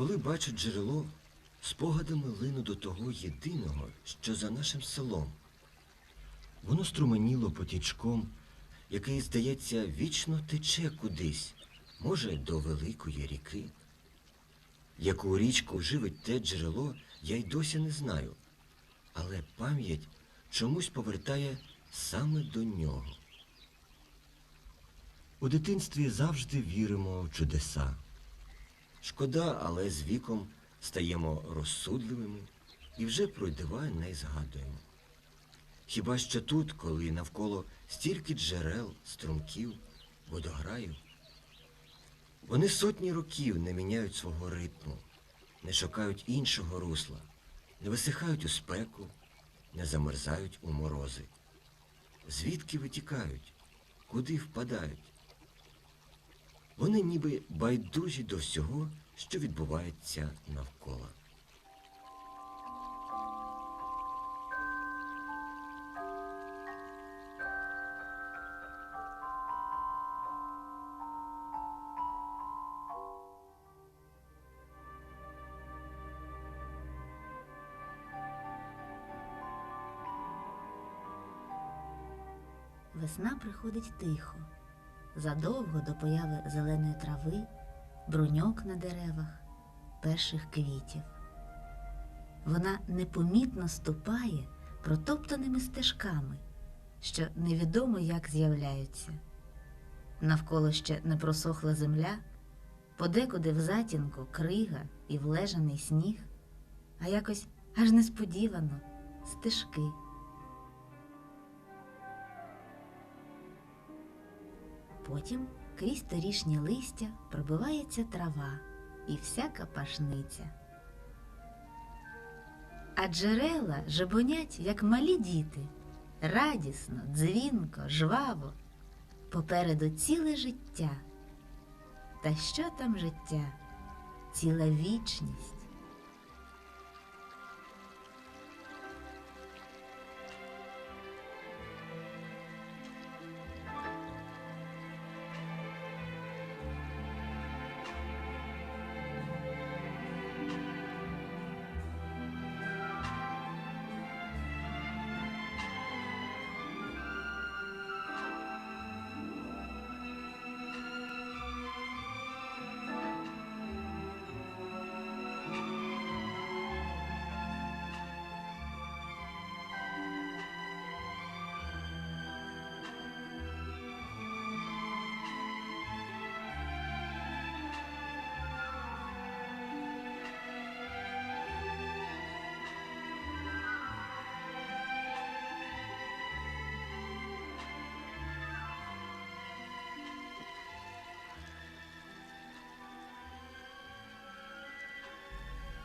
Коли бачу джерело, спогадами лину до того єдиного, що за нашим селом. Воно струменіло потічком, який, здається, вічно тече кудись, може, до великої ріки. Яку річку живить те джерело, я й досі не знаю, але пам'ять чомусь повертає саме до нього. У дитинстві завжди віримо в чудеса. Шкода, але з віком стаємо розсудливими і вже про дива не згадуємо. Хіба що тут, коли навколо стільки джерел, струмків, водограїв, вони сотні років не міняють свого ритму, не шукають іншого русла, не висихають у спеку, не замерзають у морози. Звідки витікають, куди впадають? Вони ніби байдужі до всього, що відбувається навколо. Весна приходить тихо, задовго до появи зеленої трави, бруньок на деревах, перших квітів. Вона непомітно ступає протоптаними стежками, що невідомо як з'являються. Навколо ще не просохла земля, подекуди в затінку крига і влежаний сніг, а якось аж несподівано стежки. Потім крізь торішнє листя пробивається трава і всяка пашниця. А джерела жебонять, як малі діти, радісно, дзвінко, жваво, попереду ціле життя. Та що там життя? Ціла вічність.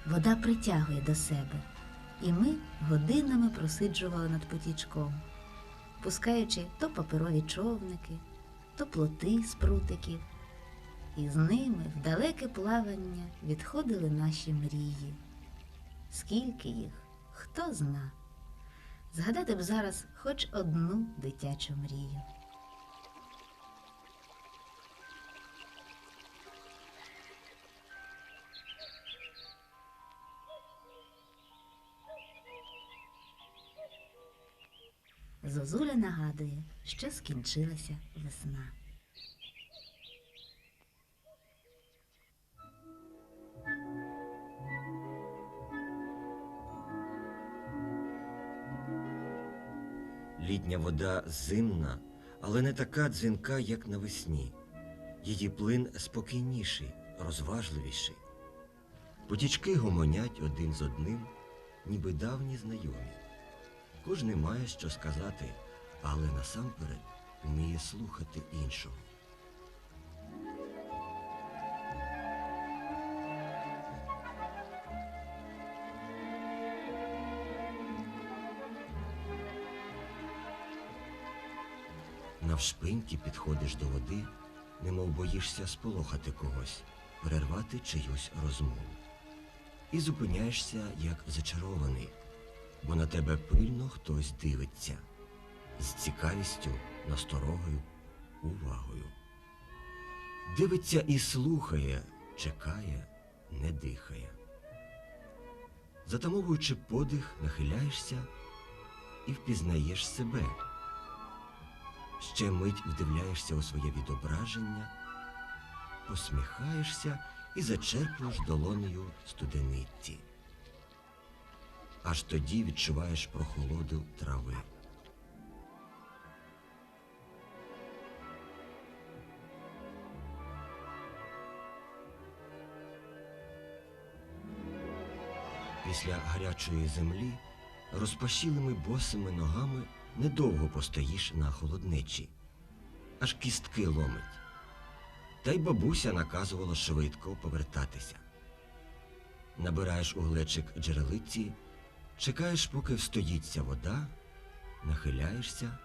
Вода притягує до себе, і ми годинами просиджували над потічком, пускаючи то паперові човники, то плоти з прутиків, і з ними в далеке плавання відходили наші мрії. Скільки їх, хто зна. Згадати б зараз хоч одну дитячу мрію. Зозуля нагадує, що скінчилася весна. Літня вода зимна, але не така дзвінка, як навесні. Її плин спокійніший, розважливіший. Потічки гомонять один з одним, ніби давні знайомі. Кожний має що сказати, але насамперед вміє слухати іншого. Навшпиньки підходиш до води, немов боїшся сполохати когось, перервати чиюсь розмову. І зупиняєшся, як зачарований, бо на тебе пильно хтось дивиться з цікавістю, насторогою, увагою. Дивиться і слухає, чекає, не дихає. Затамовуючи подих, нахиляєшся і впізнаєш себе. Ще мить вдивляєшся у своє відображення, посміхаєшся і зачерпуєш долонею студениці. Аж тоді відчуваєш прохолоду трави. Після гарячої землі розпашілими босими ногами недовго постоїш на холодничі, аж кістки ломить. Та й бабуся наказувала швидко повертатися. Набираєш у глечик джерелиці, чекаєш, поки встоїться вода, нахиляєшся,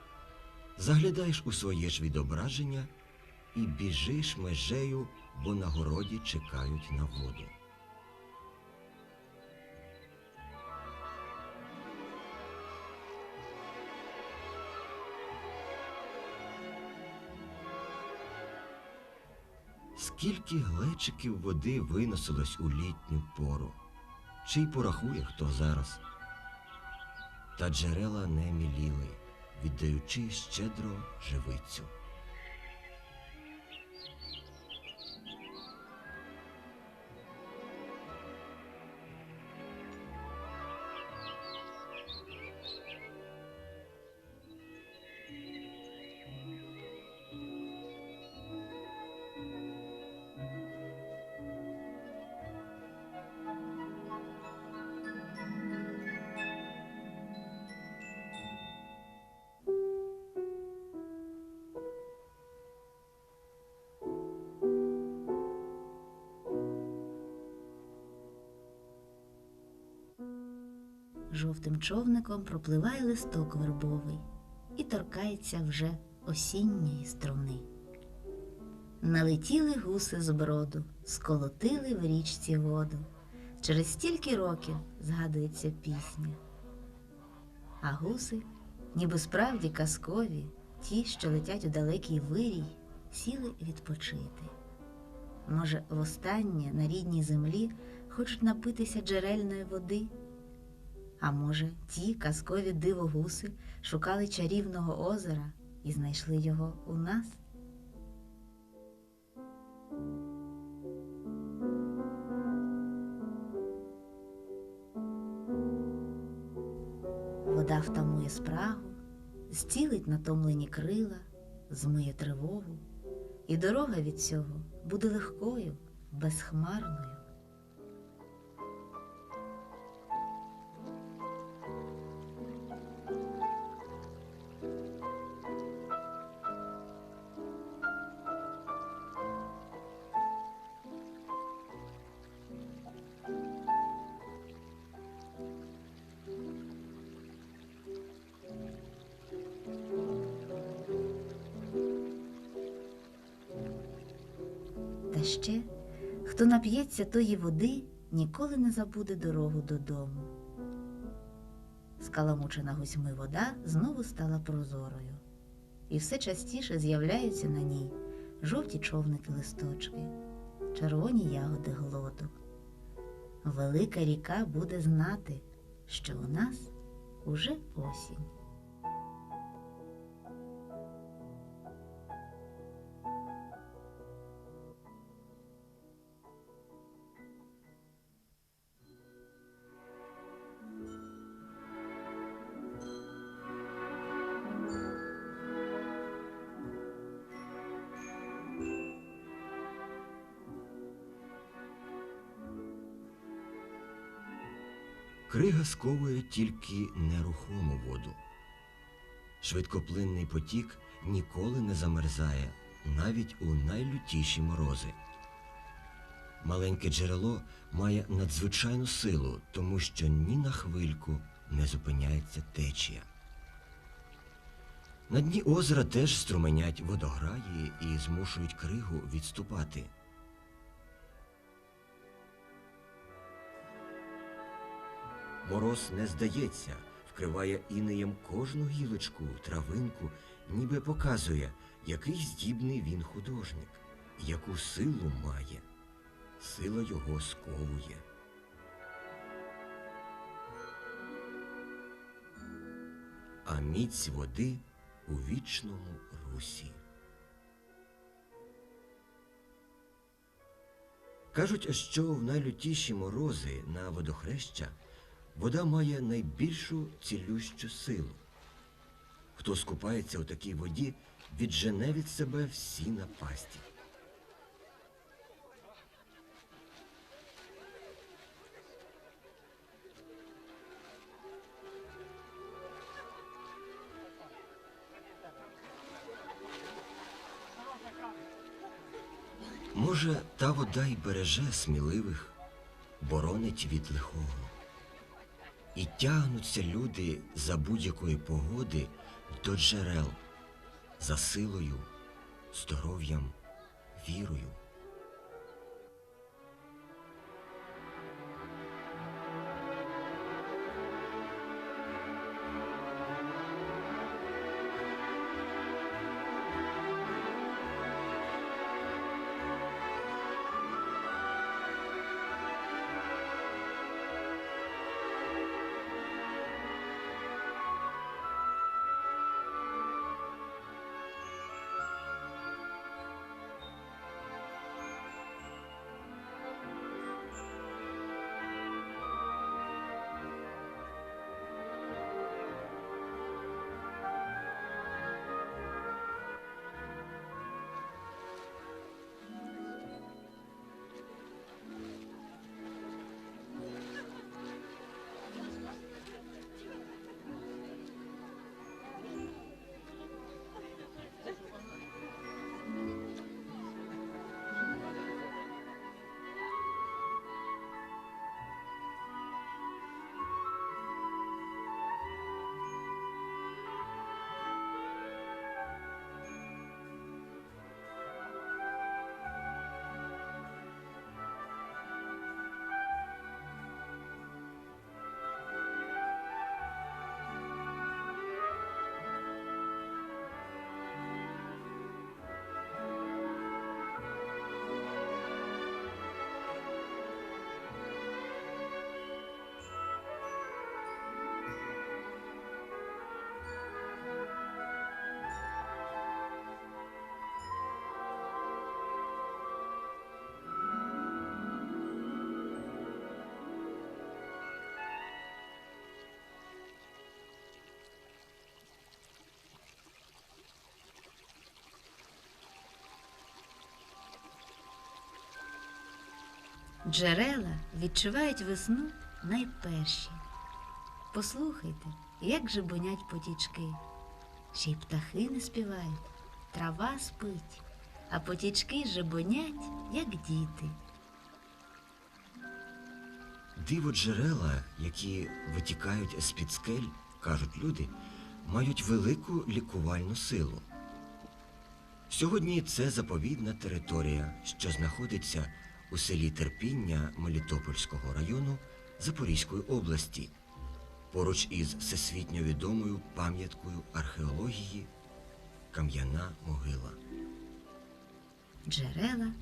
заглядаєш у своє ж відображення і біжиш межею, бо на городі чекають на воду. Скільки глечиків води виносилось у літню пору, чи й порахує хто зараз. Та джерела не міліли, віддаючи щедро живицю. Жовтим човником пропливає листок вербовий і торкається вже осінньої струни. Налетіли гуси з броду, сколотили в річці воду. Через стільки років згадується пісня. А гуси, ніби справді казкові, ті, що летять у далекий вирій, сіли відпочити. Може, востаннє на рідній землі хочуть напитися джерельної води. А може, ті казкові дивогуси шукали чарівного озера і знайшли його у нас? Вода втамує спрагу, зцілить натомлені крила, змиє тривогу, і дорога від цього буде легкою, безхмарною. Та ще, хто нап'ється тої води, ніколи не забуде дорогу додому. Скаламучена гусьми вода знову стала прозорою, і все частіше з'являються на ній жовті човники листочки, червоні ягоди глоду. Велика ріка буде знати, що у нас уже осінь. Крига сковує тільки нерухому воду. Швидкоплинний потік ніколи не замерзає, навіть у найлютіші морози. Маленьке джерело має надзвичайну силу, тому що ні на хвильку не зупиняється течія. На дні озера теж струменять водограї і змушують кригу відступати. Мороз не здається, вкриває інеєм кожну гілочку, травинку, ніби показує, який здібний він художник, яку силу має. сила його сковує. А міць води у вічному русі. Кажуть, що в найлютіші морози на водохреща вода має найбільшу цілющу силу. Хто скупається у такій воді, віджене від себе всі напасті. Може, та вода й береже сміливих, боронить від лихого. І тягнуться люди за будь-якої погоди до джерел за силою, здоров'ям, вірою. Джерела відчувають весну найперші. Послухайте, як жебонять потічки. Ще й птахи не співають, трава спить, а потічки жебонять, як діти. Диво джерела, які витікають з-під скель, кажуть люди, мають велику лікувальну силу. Сьогодні це заповідна територія, що знаходиться у селі Терпіння Мелітопольського району Запорізької області, поруч із всесвітньо відомою пам'яткою археології Кам'яна могила. Джерела,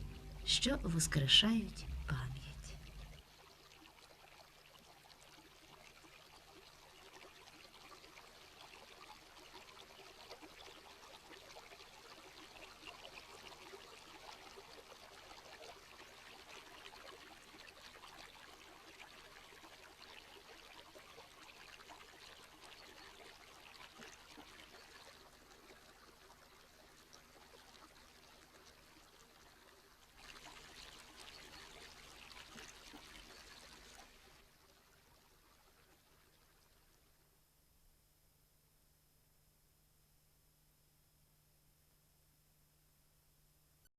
що воскрешають пам'ять.